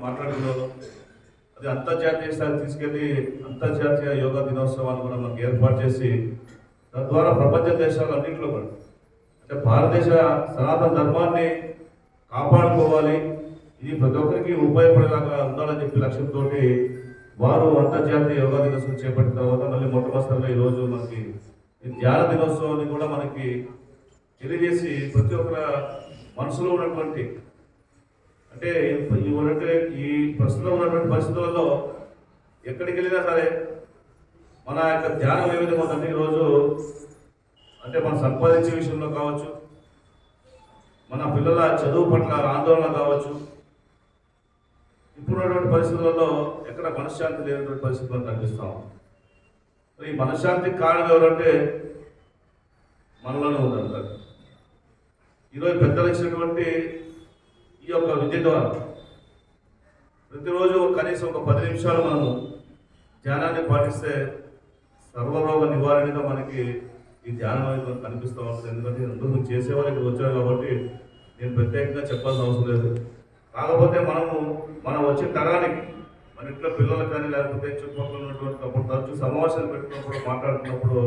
మాట్లాడుకున్నారు అది అంతర్జాతీయ స్థాయి తీసుకెళ్ళి అంతర్జాతీయ యోగా దినోత్సవాన్ని కూడా మనకి ఏర్పాటు చేసి తద్వారా ప్రపంచ దేశాలు అన్నింటిలో కూడా అంటే భారతదేశ సనాతన ధర్మాన్ని కాపాడుకోవాలి. ఇది ప్రతి ఒక్కరికి ఉపయోగపడేలాగా ఉండాలని చెప్పి లక్ష్యంతో వారు అంతర్జాతీయ యోగా దినోత్సవం చేపట్టిన తర్వాత మళ్ళీ మొట్టమొదటిగా ఈ రోజు మనకి ఈ ధ్యాన దినోత్సవాన్ని కూడా మనకి తెలియజేసి ప్రతి ఒక్కర మనసులో ఉన్నటువంటి అంటే ఈ ఉన్నట్టు ఈ ప్రస్తుతం ఉన్నటువంటి పరిస్థితులలో ఎక్కడికి వెళ్ళినా సరే మన యొక్క ధ్యానం ఏ విధంగా ఉందంటే ఈరోజు అంటే మనం సంపాదించే విషయంలో కావచ్చు మన పిల్లల చదువు పట్ల ఆందోళన కావచ్చు ఇప్పుడున్నటువంటి పరిస్థితులలో ఎక్కడ మనశ్శాంతి లేనటువంటి పరిస్థితులను కనిపిస్తాం ఈ మనశ్శాంతికి కారణం ఎవరంటే మనలోనే ఉందంటారు. ఈరోజు పెద్దలు ఇచ్చినటువంటి ఈ యొక్క విద్య ద్వారా ప్రతిరోజు కనీసం ఒక పది నిమిషాలు మనము ధ్యానాన్ని పాటిస్తే సర్వరోగ నివారణగా మనకి ఈ ధ్యానం అనేది కనిపిస్తూ ఉంటుంది. ఎందుకంటే అందరూ చేసేవారు ఇక్కడ వచ్చారు కాబట్టి నేను ప్రత్యేకంగా చెప్పాల్సిన అవసరం లేదు. కాకపోతే మనము మనం వచ్చే తరానికి మన ఇంట్లో పిల్లలు కానీ లేకపోతే చుట్టుపక్కల ఉన్నటువంటి అప్పుడు తరచు సమావేశాలు పెట్టుకున్నప్పుడు మాట్లాడుతున్నప్పుడు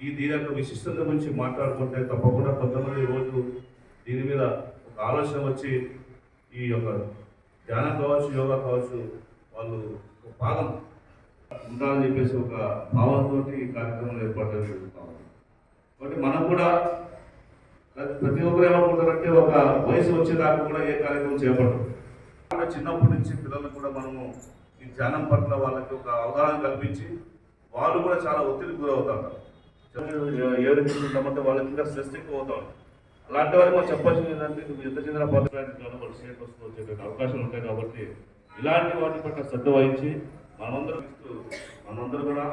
ఈ దీని యొక్క విశిష్టత గురించి మాట్లాడుకుంటే తప్పకుండా కొంతమంది రోజు దీని మీద ఒక ఆలోచన వచ్చి ఈ యొక్క ధ్యానం కావచ్చు యోగా కావచ్చు వాళ్ళు ఒక భాగం ఉండాలని చెప్పేసి ఒక భావంతో ఈ కార్యక్రమం ఏర్పాటు జరుగుతాం కాబట్టి మనం కూడా ప్రతి- ప్రతి ఒక్కరు ఏమనుకుంటారంటే ఒక వయసు వచ్చేదాకా కూడా ఏ కార్యక్రమం చేపడదు చిన్నప్పటి నుంచి పిల్లలకు కూడా మనము ఈ ధ్యానం పట్ల వాళ్ళకి ఒక అవగాహన కల్పించి వాళ్ళు కూడా చాలా ఒత్తిడికి గురవుతారు. ఏడు ఉంటామంటే వాళ్ళకి ఇంకా స్ట్రెస్ ఎక్కువ అవుతాం అలాంటి వారికి మనం చెప్పాల్సింది ఏంటంటే నువ్వు ఎంత చెందిన పాత్రలో మన స్టేట్ వస్తూ వచ్చే అవకాశాలు ఉంటాయి కాబట్టి ఇలాంటి వాటి పట్ల శ్రద్ధ వహించి మనమందరం ఇస్తూ మనమందరం కూడా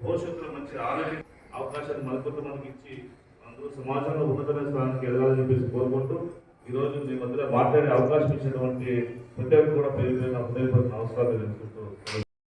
భవిష్యత్తులో మంచి ఆరోగ్య అవకాశాన్ని మరికొంత మనకి ఇచ్చి అందరూ సమాజంలో ఉన్నతమైన స్థానానికి ఎదగాలని చెప్పేసి కోరుకుంటూ ఈ రోజు మీ మధ్యలో మాట్లాడే అవకాశం ఇచ్చినటువంటి ప్రతి ఒక్కరు కూడా పేరు పేరున హృదయపూర్వక తెలుసుకుంటూ